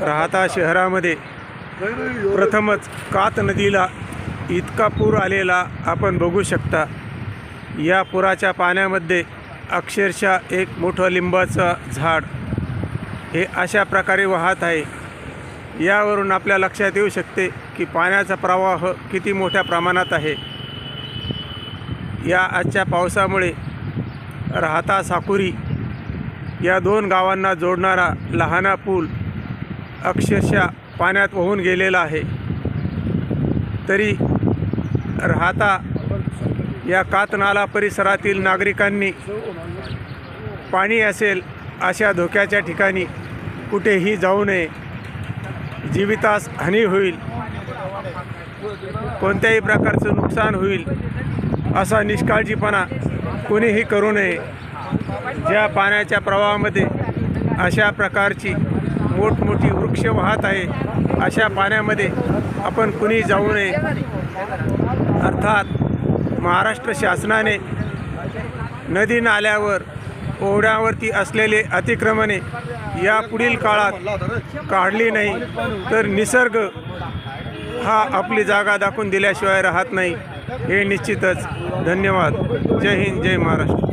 राहता शहरामध्ये प्रथमच कात नदीला इतका पूर आलेला आपण बघू शकता. या पुराच्या पाण्यामध्ये अक्षरशः एक मोठं लिंबाचं झाड हे अशा प्रकारे वाहत आहे. यावरून आपल्या लक्षात येऊ शकते की पाण्याचा प्रवाह किती मोठ्या प्रमाणात आहे. या आजच्या पावसामुळे राहता साकुरी या दोन गावांना जोडणारा लहाना पूल अक्षरशः पाण्यात वाहून गेलेला आहे. तरी राहता या कातनाला परिसरातील नागरिकांनी पाणी असेल अशा धोक्याच्या ठिकाणी कुठेही जाऊ नये. जीवितास हानी होईल. कोणत्याही प्रकारचं नुकसान होईल असा निष्काळजीपणा कोणीही करू नये. ज्या पाण्याच्या प्रवाहामध्ये अशा प्रकारची मोठमोठी वृक्ष वाहत आहे अशा पाण्यामध्ये आपण कुणी जाऊ नये. अर्थात महाराष्ट्र शासनाने नदी नाल्यावर ओढ्यावरती असलेले अतिक्रमणे या पुढील काळात काढली नाही तर निसर्ग हा आपली जागा दाखवून दिल्याशिवाय राहत नाही. हे निश्चितच. धन्यवाद. जय हिंद जय महाराष्ट्र.